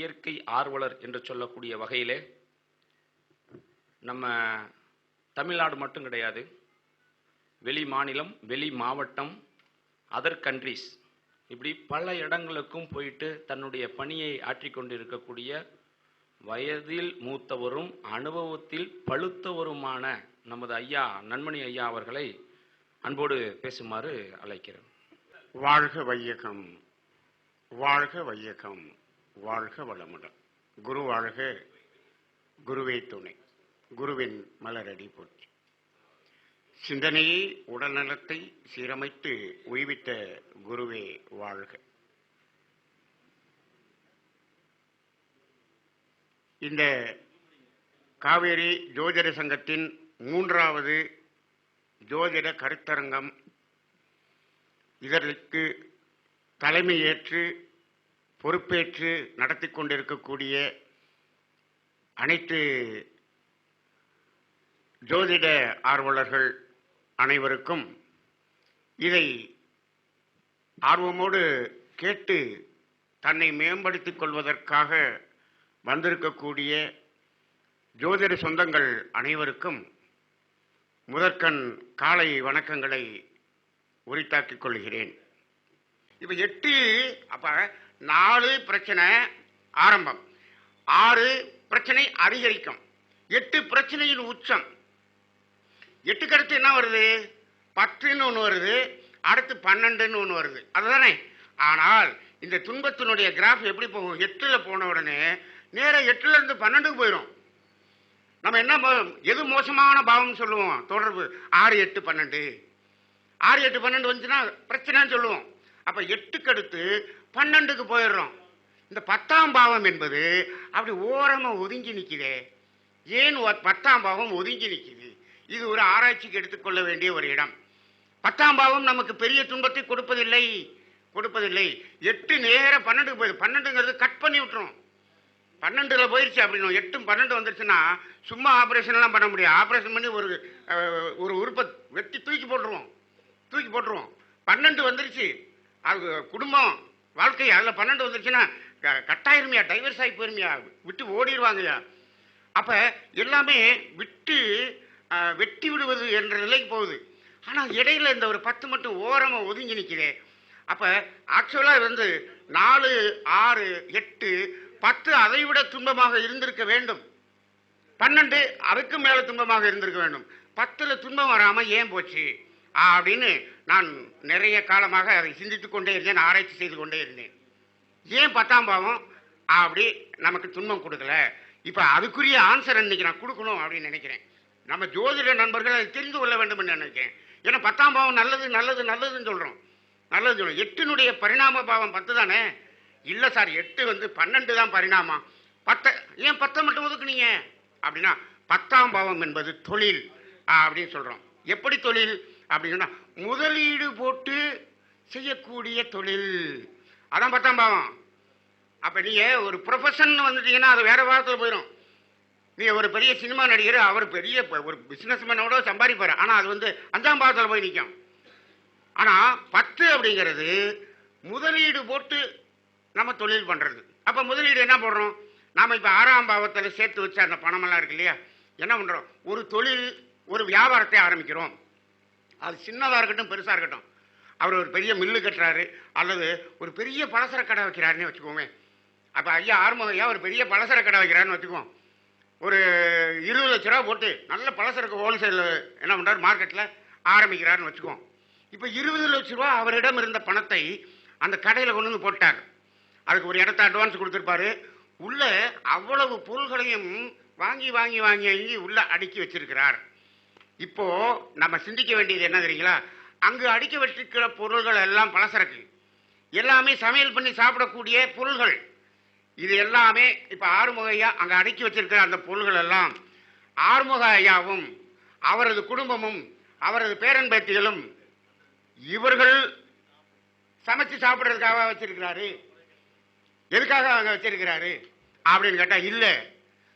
இயற்கை ஆர்வலர் என்று சொல்லக்கூடிய வகையிலே நம்ம தமிழ்நாடு மட்டும் கிடையாது வெளி மாநிலம் வெளி மாவட்டம் அதர் கண்ட்ரீஸ் இப்படி பல இடங்களுக்கும் போயிட்டு தன்னுடைய பணியை ஆற்றிக்கொண்டு இருக்கக்கூடிய வயதில் மூத்தவரும் அனுபவத்தில் பழுத்தவருமான நமது ஐயா நன்மணி ஐயா அவர்களை அன்போடு பேசுமாறு அழைக்கிறேன். வாழ்க வையகம் வாழ்க வையகம். வாழ்க வளமுடன். குரு வாழ்க குருவே துணை. குருவின் மலரடி போற்றி. சிந்தனையை உடல்நலத்தை சீரமைத்து உய்வித்த குருவே வாழ்க. இந்த காவேரி ஜோதிட சங்கத்தின் மூன்றாவது ஜோதிட கருத்தரங்கம் இதற்கு தலைமையேற்று பொறுப்பேற்று நடத்தி கொண்டிருக்கக்கூடிய அனைத்து ஜோதிட ஆர்வலர்கள் அனைவருக்கும் இதை ஆர்வமோடு கேட்டு தன்னை மேம்படுத்திக் கொள்வதற்காக வந்திருக்கக்கூடிய ஜோதிட சொந்தங்கள் அனைவருக்கும் முதற்கண் காலை வணக்கங்களை உரித்தாக்கிக் கொள்கிறேன். இப்போ எட்டு அப்ப நாலு பிரச்சனை ஆரம்பம். ஆறு பிரச்சனை அதிகரிக்கும். எட்டு பிரச்சனையின் உச்சம். எட்டுக்கு அடுத்து என்ன வருது? பத்துன்னு ஒன்று வருது. அடுத்து பன்னெண்டுன்னு ஒன்று வருது. அதுதானே? ஆனால் இந்த துன்பத்தினுடைய கிராஃப் எப்படி போகும்? எட்டில் போன உடனே நேராக எட்டுல இருந்து பன்னெண்டுக்கு போயிடும் நம்ம என்ன எது மோசமான பாவம்னு சொல்லுவோம்? தொடர்பு. ஆறு எட்டு பன்னெண்டு. ஆறு எட்டு பன்னெண்டு வந்துச்சுன்னா பிரச்சனைன்னு சொல்லுவோம். அப்ப எட்டுக்கடுத்து பன்னெண்டுக்கு போயிடுறோம். இந்த பத்தாம் பாவம் என்பது அப்படி ஓரமாக ஒதுங்கி நிற்குதே ஏன் பத்தாம் பாவம் ஒதுங்கி நிக்குது? இது ஒரு ஆராய்ச்சிக்கு எடுத்துக்கொள்ள வேண்டிய ஒரு இடம். பத்தாம் பாவம் நமக்கு பெரிய துன்பத்தை கொடுப்பதில்லை. கொடுப்பதில்லை. எட்டு நேர பன்னெண்டுக்கு போயிடுது பன்னெண்டுங்கிறது கட் பண்ணி விட்டுரும். பன்னெண்டுல போயிடுச்சு அப்படின்னு எட்டும் பன்னெண்டு வந்துருச்சுன்னா சும்மா ஆப்ரேஷன்லாம் எல்லாம் பண்ண முடியாது. ஆப்ரேஷன் பண்ணி ஒரு ஒரு உறுப்பை வெட்டி தூக்கி போட்டுருவோம். தூக்கி போட்டுருவோம். பன்னெண்டு வந்துருச்சு. அது குடும்பம். வாழ்க்கை அதில் பன்னெண்டு வந்துருச்சுன்னா க- கட்டாயிருமையா டைவர்ஸ் ஆகி போயிருமையா? விட்டு ஓடிடுவாங்கயா அப்போ எல்லாமே விட்டு வெட்டி விடுவது என்ற நிலைக்கு போகுது. ஆனால் இடையில இந்த ஒரு பத்து மட்டும் ஓரமாக ஒதுங்கி நிற்குதே அப்போ ஆக்சுவலாக வந்து நாலு ஆறு எட்டு பத்து அதை விட துன்பமாக இருந்திருக்க வேண்டும். பன்னெண்டு அதுக்கு மேலே துன்பமாக இருந்திருக்க வேண்டும். பத்தில் துன்பம் வராமல் ஏன் போச்சு? அப்படின்னு நான் நிறைய காலமாக அதை சிந்தித்து கொண்டே இருந்தேன் ஆராய்ச்சி செய்து கொண்டே இருந்தேன். ஏன் பத்தாம் பாவம்? அப்படி நமக்கு துன்பம் கொடுக்கல. இப்போ அதுக்குரிய ஆன்சர் இன்னைக்கு நான் கொடுக்கணும் அப்படின்னு நினைக்கிறேன். நம்ம ஜோதிட நண்பர்கள் அதை தெரிந்து கொள்ள வேண்டும் என்று நினைக்கிறேன். ஏன்னா பத்தாம் பாவம் நல்லது நல்லது நல்லதுன்னு சொல்கிறோம் நல்லது சொல்றோம். எட்டினுடைய பரிணாம பாவம் பத்து தானே? இல்லை சார் எட்டு வந்து பன்னெண்டு தான் பரிணாமம். பத்தை ஏன் பத்தை மட்டும் ஒதுக்குனீங்க? அப்படின்னா பத்தாம் பாவம் என்பது தொழில். அப்படின்னு சொல்கிறோம் எப்படி தொழில்? அப்படின்னா முதலீடு போட்டு செய்யக்கூடிய தொழில். அதான் பத்தாம் பாவம். அப்போ நீங்கள் ஒரு ப்ரொஃபஷன் வந்துட்டீங்கன்னா அது வேறு வாரத்தில் போயிடும் நீங்கள் ஒரு பெரிய சினிமா நடிகர் அவர் பெரிய ஒரு பிஸ்னஸ் மேனோட சம்பாதிப்பார். ஆனால் அது வந்து அஞ்சாம் பாவத்துல போய் நிற்கும் ஆனால் பத்து அப்படிங்கிறது முதலீடு போட்டு நம்ம தொழில் பண்ணுறது அப்போ முதலீடு என்ன போடுறோம்? நாம் இப்போ ஆறாம் பாவத்தில் சேர்த்து வச்ச அந்த பணமெல்லாம் இருக்கு இல்லையா? என்ன பண்ணுறோம் ஒரு தொழில் ஒரு வியாபாரத்தை ஆரம்பிக்கிறோம். அது சின்னதாக இருக்கட்டும் பெருசாக இருக்கட்டும். அவர் ஒரு பெரிய மில்லு கட்டுறாரு அல்லது ஒரு பெரிய பலசர கடை வைக்கிறாருன்னு வச்சுக்கோமே. அப்போ ஐயா ஆறுமுக ஐயா ஒரு பெரிய பலசர கடை வைக்கிறாருன்னு வச்சுக்குவோம். ஒரு இருபது லட்ச ரூபா போட்டு நல்ல பலசரக்கு ஹோல்சேலில் என்ன பண்றாரு மார்க்கெட்டில் ஆரம்பிக்கிறாருன்னு வச்சுக்குவோம். இப்போ இருபது லட்ச ரூபா அவரிடம் இருந்த பணத்தை அந்த கடையில் கொண்டு வந்து போட்டார். அதுக்கு ஒரு இடத்த அட்வான்ஸ் கொடுத்துருப்பாரு. உள்ளே அவ்வளவு பொருள்களையும் வாங்கி வாங்கி வாங்கி வாங்கி உள்ளே அடுக்கி வச்சிருக்கிறார். இப்போ நம்ம சிந்திக்க வேண்டியது என்ன தெரியுங்களா? அங்கு அடுக்கி வச்சிருக்கிற பொருள்கள் எல்லாம் பலசரக்கு. எல்லாமே சமையல் பண்ணி சாப்பிடக்கூடிய பொருள்கள். இது எல்லாமே இப்போ ஆறுமுக ஐயா அடுக்கி வச்சிருக்கிற அந்த பொருள்கள் எல்லாம் ஆறுமுக ஐயாவும் அவரது குடும்பமும் அவரது பேரன் பேத்திகளும் இவர்கள் சமைச்சு சாப்பிட்றதுக்காக வச்சிருக்கிறாரு. எதுக்காக அங்கே வச்சிருக்கிறாரு? அப்படின்னு கேட்டால் இல்லை.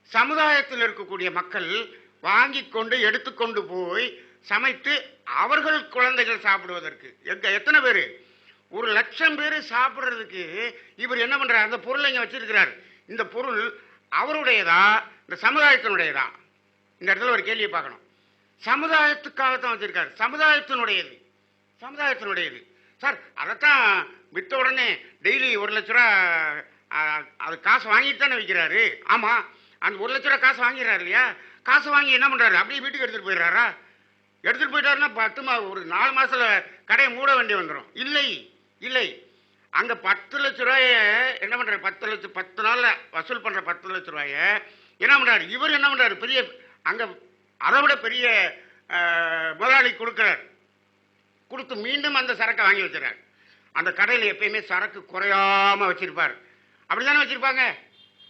சமுதாயத்தில் இருக்கக்கூடிய மக்கள் வாங்கி கொண்டு எடுத்துக்கொண்டு போய் சமைத்து அவர்கள் குழந்தைகள் சாப்பிடுவதற்கு. எங்க எத்தனை பேர்? ஒரு லட்சம் பேர் சாப்பிட்றதுக்கு இவர் என்ன பண்ணுறார் அந்த பொருளை இங்கே வச்சிருக்கிறார். இந்த பொருள் அவருடையதா? இந்த சமுதாயத்தினுடையதா? இந்த இடத்துல ஒரு கேள்வியை பார்க்கணும். சமுதாயத்துக்காக தான் வச்சிருக்காரு. சமுதாயத்தினுடையது. சமுதாயத்தினுடையது. சார் அதைத்தான் வித்த உடனே டெய்லி ஒரு லட்ச ரூபா அது காசு வாங்கிட்டு தானே விற்கிறாரு? ஆமாம் அந்த ஒரு லட்ச ரூபா காசு வாங்கிடுறாரு இல்லையா? காசு வாங்கி என்ன பண்றாரு? அப்படியே வீட்டுக்கு எடுத்துட்டு போயிடுறாரா? எடுத்துட்டு போயிட்டாருன்னா பத்து மா ஒரு நாலு மாசத்துல கடையை மூட வேண்டி வந்துடும் இல்லை இல்லை. அங்க பத்து லட்ச ரூபாய என்ன பண்ணுறாரு பத்து லட்சம் பத்து நாள்ல வசூல் பண்ற பத்து லட்ச ரூபாய என்ன பண்றாரு? இவர் என்ன பண்றாரு? பெரிய அங்க அதை விட பெரிய முதலாளி கொடுக்கிறார். கொடுத்து மீண்டும் அந்த சரக்கை வாங்கி வச்சிடறாரு. அந்த கடையில் எப்பயுமே சரக்கு குறையாம வச்சிருப்பார். அப்படிதானே வச்சிருப்பாங்க?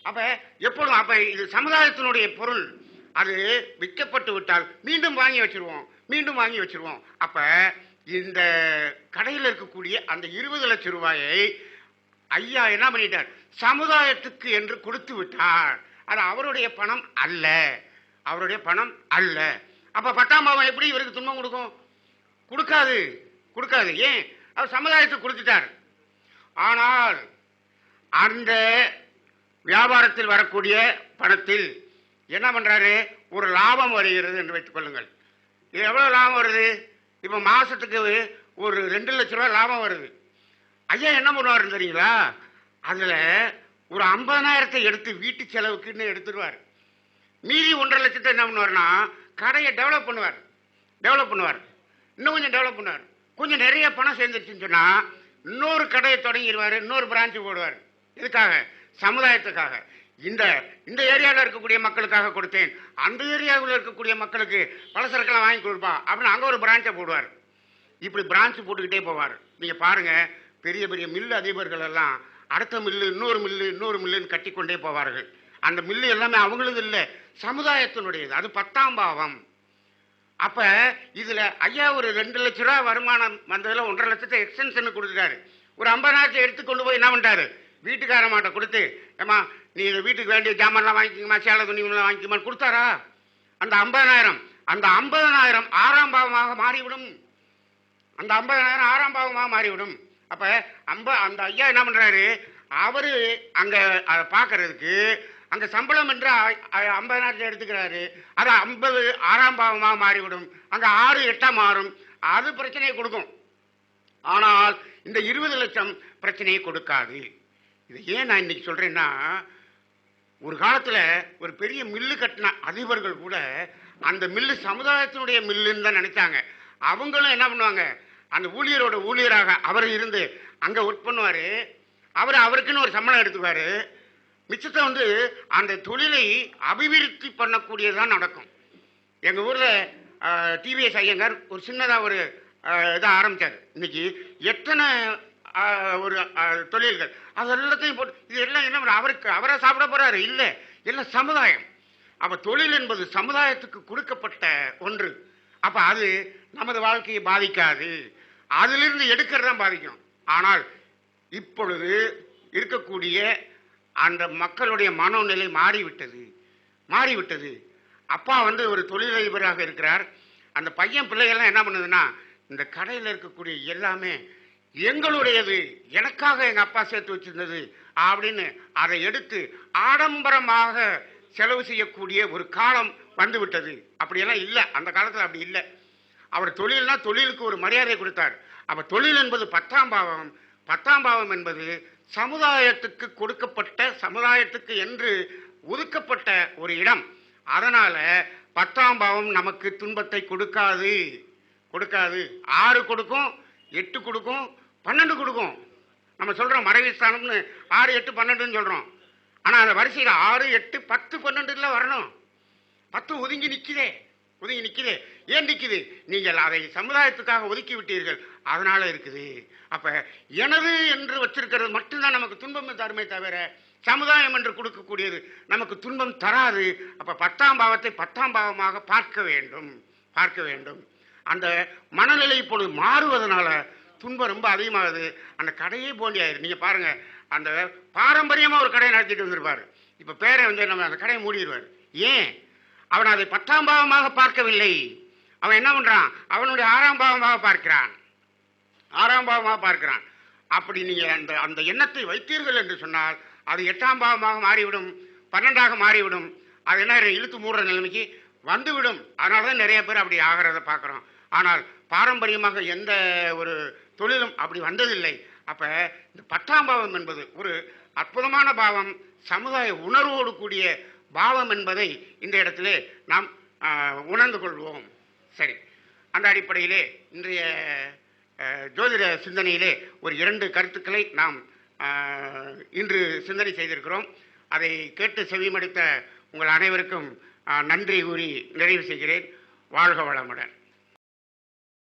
அப்ப எப்பொழுதும் அப்ப இது சமுதாயத்தினுடைய பொருள். அது விற்கப்பட்டு விட்டால் மீண்டும் வாங்கி வச்சிருவோம் மீண்டும் வாங்கி வச்சிருவோம். அப்போ இந்த கடையில் இருக்கக்கூடிய அந்த இருபது லட்சம் ரூபாயை ஐயா என்ன பண்ணிட்டார்? சமுதாயத்துக்கு என்று கொடுத்து விட்டார். அது அவருடைய பணம் அல்ல. அவருடைய பணம் அல்ல. அப்போ பத்தாம் பாவம் எப்படி இவருக்கு துன்பம் கொடுக்கும்? கொடுக்காது. கொடுக்காது. ஏன்? அவர் சமுதாயத்துக்கு கொடுத்துட்டார். ஆனால் அந்த வியாபாரத்தில் வரக்கூடிய பணத்தில் என்ன பண்ணுறாரு ஒரு லாபம் வருகிறது என்று வைத்துக் கொள்ளுங்கள். இது எவ்வளோ லாபம் வருது? இப்போ மாதத்துக்கு ஒரு ரெண்டு லட்ச ரூபா லாபம் வருது. ஐயா என்ன பண்ணுவாருன்னு தெரியுங்களா? அதில் ஒரு ஐம்பதனாயிரத்தை எடுத்து வீட்டு செலவுக்குன்னு எடுத்துருவார். மீதி ஒன்றரை லட்சத்தை என்ன பண்ணுவார்னா கடையை டெவலப் பண்ணுவார். டெவலப் பண்ணுவார். இன்னும் கொஞ்சம் டெவலப் பண்ணுவார். கொஞ்சம் நிறைய பணம் சேர்ந்துருச்சுன்னு சொன்னால் இன்னொரு கடையை தொடங்கிடுவார் இன்னொரு பிரான்ச்சு போடுவார். எதுக்காக? சமுதாயத்துக்காக. இந்த இந்த ஏரியாவில் இருக்கக்கூடிய மக்களுக்காக கொடுத்தேன். அந்த ஏரியாவில் இருக்கக்கூடிய மக்களுக்கு பலசரக்கெல்லாம் வாங்கி கொடுப்பா. அப்படின்னு அங்கே ஒரு பிரான்ச்சை போடுவார். இப்படி பிரான்ச் போட்டுக்கிட்டே போவார். நீங்கள் பாருங்க பெரிய பெரிய மில்லு அதிபர்கள் எல்லாம் அடுத்த மில்லு இன்னொரு மில்லு இன்னொரு மில்லுன்னு கட்டிக்கொண்டே போவார்கள். அந்த மில்லு எல்லாமே அவங்களது இல்லை சமுதாயத்தினுடையது. அது பத்தாம் பாவம். அப்போ இதில் ஐயா ஒரு ரெண்டு லட்ச ரூபா வருமானம் வந்ததில் ஒன்றரை லட்சத்தை எக்ஸ்டென்ஷன் கொடுத்துட்டாரு. ஒரு ஐம்பதாயிரத்தை எடுத்து கொண்டு போய் என்ன பண்ணிட்டாரு? வீட்டுக்காரமாட்ட கொடுத்து ஏமா நீ இந்த வீட்டுக்கு வேண்டிய ஜாமான்லாம் வாங்கிக்கமா சேலை துணி வாங்கிக்கமான்னு கொடுத்தாரா? அந்த ஐம்பதனாயிரம் அந்த ஐம்பதனாயிரம் ஆறாம் பாவமாக மாறிவிடும். அந்த ஐம்பதனாயிரம் ஆறாம் பாவமாக மாறிவிடும். அப்போ அம்ப அந்த ஐயா என்ன பண்ணுறாரு அவரு அங்கே அதை பார்க்கறதுக்கு அங்கே சம்பளம் என்று ஐம்பதனாயிரத்தை எடுத்துக்கிறாரு. அது ஐம்பது ஆறாம் பாவமாக மாறிவிடும். அங்கே ஆறு எட்டாக மாறும் அது பிரச்சனையை கொடுக்கும். ஆனால் இந்த இருபது லட்சம் பிரச்சனையை கொடுக்காது. இது ஏன் நான் இன்னைக்கு சொல்றேன்னா ஒரு காலத்துல ஒரு பெரிய மில்லு கட்டின அதிபர்கள் கூட அந்த மில்லு சமுதாயத்தினுடைய மில்லுன்னு தான் நினைச்சாங்க. அவங்களும் என்ன பண்ணுவாங்க? அந்த ஊழியரோட ஊழியராக அவர் இருந்து அங்க ஒர்க் பண்ணுவாரு. அவர் அவருக்குன்னு ஒரு சம்பளம் எடுத்துவார் மிச்சத்தை வந்து அந்த தொழிலை அபிவிருத்தி பண்ணக்கூடியதான் நடக்கும். எங்க ஊர்ல டிவிஎஸ் ஐயங்கார் ஒரு சின்னதா ஒரு இதை ஆரம்பிச்சாரு. இன்னைக்கு எத்தனை ஒரு தொழில்கள். அது எல்லாத்தையும் போட்டு இது எல்லாம் என்ன அவருக்கு அவரை சாப்பிட போறாரு. இல்லை எல்லாம் சமுதாயம். அப்போ தொழில் என்பது சமுதாயத்துக்கு கொடுக்கப்பட்ட ஒன்று. அப்போ அது நமது வாழ்க்கையை பாதிக்காது. அதிலிருந்து எடுக்கிறது தான் பாதிக்கும். ஆனால் இப்பொழுது இருக்கக்கூடிய அந்த மக்களுடைய மனோநிலை மாறிவிட்டது. மாறிவிட்டது. அப்பா வந்து ஒரு தொழிலதிபராக இருக்கிறார். அந்த பையன் பிள்ளைகள்லாம் என்ன பண்ணுதுன்னா இந்த கடையில் இருக்கக்கூடிய எல்லாமே எங்களுடையது. எனக்காக எங்க அப்பா சேர்த்து வச்சிருந்தது அப்படின்னு அதை எடுத்து ஆடம்பரமாக செலவு செய்யக்கூடிய ஒரு காலம் வந்துவிட்டது. அப்படியெல்லாம் இல்லை. அந்த காலத்தில் அப்படி இல்லை. அவர் தொழில்னா தொழிலுக்கு ஒரு மரியாதை கொடுத்தார். அப்போ தொழில் என்பது பத்தாம் பாவம். பத்தாம் பாவம் என்பது சமுதாயத்துக்கு கொடுக்கப்பட்ட சமுதாயத்துக்கு என்று ஒதுக்கப்பட்ட ஒரு இடம். அதனால பத்தாம் பாவம் நமக்கு துன்பத்தை கொடுக்காது. கொடுக்காது. ஆறு கொடுக்கும் எட்டு கொடுக்கும் பன்னெண்டு கொடுக்கும். நம்ம சொல்கிறோம் மறைவி ஸ்தானம்னு ஆறு எட்டு பன்னெண்டுன்னு சொல்கிறோம் ஆனால் அந்த வரிசையில் ஆறு எட்டு பத்து பன்னெண்டுல வரணும். பத்து ஒதுங்கி நிற்குதே ஒதுங்கி நிற்குது ஏன் நிற்குது நீங்கள் அதை சமுதாயத்துக்காக ஒதுக்கி விட்டீர்கள். அதனால இருக்குது. அப்போ எனது என்று வச்சிருக்கிறது மட்டும்தான் நமக்கு துன்பம் தருமே தவிர சமுதாயம் என்று கொடுக்கக்கூடியது நமக்கு துன்பம் தராது. அப்போ பத்தாம் பாவத்தை பத்தாம் பாவமாக பார்க்க வேண்டும். பார்க்க வேண்டும். அந்த மனநிலை இப்பொழுது மாறுவதனால துன்பம் ரொம்ப அதிகமாகுது. அந்த கடையே போண்டி நீங்கள் பாருங்கள் அந்த பாரம்பரியமாக ஒரு கடையை நடத்திட்டு வந்திருப்பார். இப்போ பேரை வந்து நம்ம அந்த கடையை மூடிடுவார் ஏன்? அவன் அதை பத்தாம் பாவமாக பார்க்கவில்லை. அவன் என்ன பண்ணுறான் அவனுடைய ஆறாம் பாவமாக பார்க்கிறான். ஆறாம் பாவமாக பார்க்கிறான். அப்படி நீங்கள் அந்த அந்த எண்ணத்தை வைத்தீர்கள் என்று சொன்னால் அது எட்டாம் பாவமாக மாறிவிடும் பன்னெண்டாக மாறிவிடும். அது என்ன இழுத்து மூடுற நிலைமைக்கு வந்துவிடும். அதனால தான் நிறைய பேர் அப்படி ஆகிறத பார்க்குறோம். ஆனால் பாரம்பரியமாக எந்த ஒரு தொழிலும் அப்படி வந்ததில்லை. அப்போ இந்த பத்தாம் பாவம் என்பது ஒரு அற்புதமான பாவம் சமுதாய உணர்வோடு கூடிய பாவம் என்பதை இந்த இடத்திலே நாம் உணர்ந்து கொள்வோம். சரி. அந்த அடிப்படையிலே இன்றைய ஜோதிட சிந்தனையிலே ஒரு இரண்டு கருத்துக்களை நாம் இன்று சிந்தனை செய்திருக்கிறோம். அதை கேட்டு செவிமடுத்த உங்கள் அனைவருக்கும் நன்றி கூறி நிறைவு செய்கிறேன். வாழ்க வளமுடன்.